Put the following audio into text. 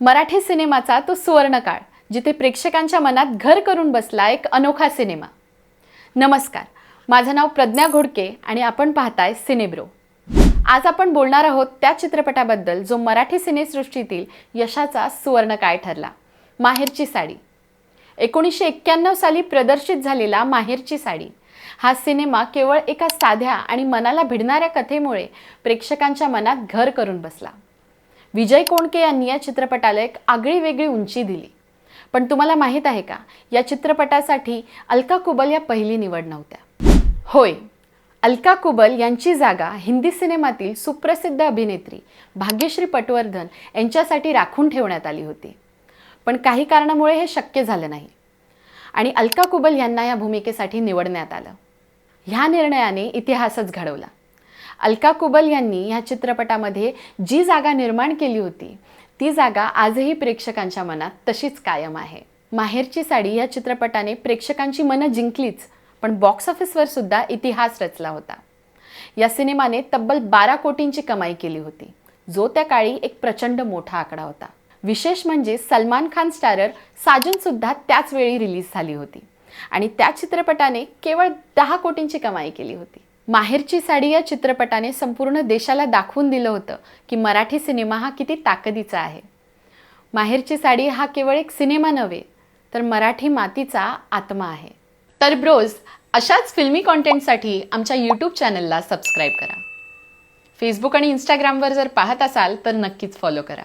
मराठी सिनेमाचा तो सुवर्णकाळ जिथे प्रेक्षकांच्या मनात घर करून बसला एक अनोखा सिनेमा. नमस्कार माझं नाव प्रज्ञा घोडके आणि आपण पाहताय सिनेब्रो. आज आपण बोलणार आहोत त्या चित्रपटाबद्दल जो मराठी सिनेसृष्टीतील यशाचा सुवर्णकाळ ठरला माहेरची साडी. एकोणीसशे एक्क्याण्णव साली प्रदर्शित झालेला माहेरची साडी. हा सिनेमा केवळ एका साध्या आणि मनाला भिडणाऱ्या कथेमुळे प्रेक्षकांच्या मनात घर करून बसला. विजय कोणके यांनी या चित्रपटाला एक आगळी वेगळी उंची दिली. पण तुम्हाला माहीत आहे का या चित्रपटासाठी अलका कुबल या पहिली निवड नव्हत्या. होय अलका कुबल यांची जागा हिंदी सिनेमातील सुप्रसिद्ध अभिनेत्री भाग्यश्री पटवर्धन यांच्यासाठी राखून ठेवण्यात आली होती. पण काही कारणामुळे हे शक्य झालं नाही आणि अलका कुबल यांना या भूमिकेसाठी निवडण्यात आलं. ह्या निर्णयाने इतिहासच घडवला. अलका कुबल यांनी ह्या चित्रपटामध्ये जी जागा निर्माण केली होती ती जागा आजही प्रेक्षकांच्या मनात तशीच कायम आहे. माहेरची साडी या चित्रपटाने प्रेक्षकांची मनं जिंकलीच पण बॉक्स ऑफिसवर सुद्धा इतिहास रचला होता. या सिनेमाने तब्बल बारा कोटींची कमाई केली होती. जो त्या काळी एक प्रचंड मोठा आकडा होता. विशेष म्हणजे सलमान खान स्टारर साजन सुद्धा त्याच वेळी रिलीज झाली होती. आणि त्या चित्रपटाने केवळ दहा कोटींची कमाई केली होती. माहेरची साडी या चित्रपटाने संपूर्ण देशाला दाखवून दिलं होतं की मराठी सिनेमा हा किती ताकदीचा आहे. माहेरची साडी हा केवळ एक सिनेमा नव्हे तर मराठी मातीचा आत्मा आहे. तर ब्रोज अशाच फिल्मी कॉन्टेंटसाठी आमच्या यूट्यूब चॅनलला सबस्क्राईब करा. फेसबुक आणि इंस्टाग्रामवर जर पाहत असाल तर नक्कीच फॉलो करा.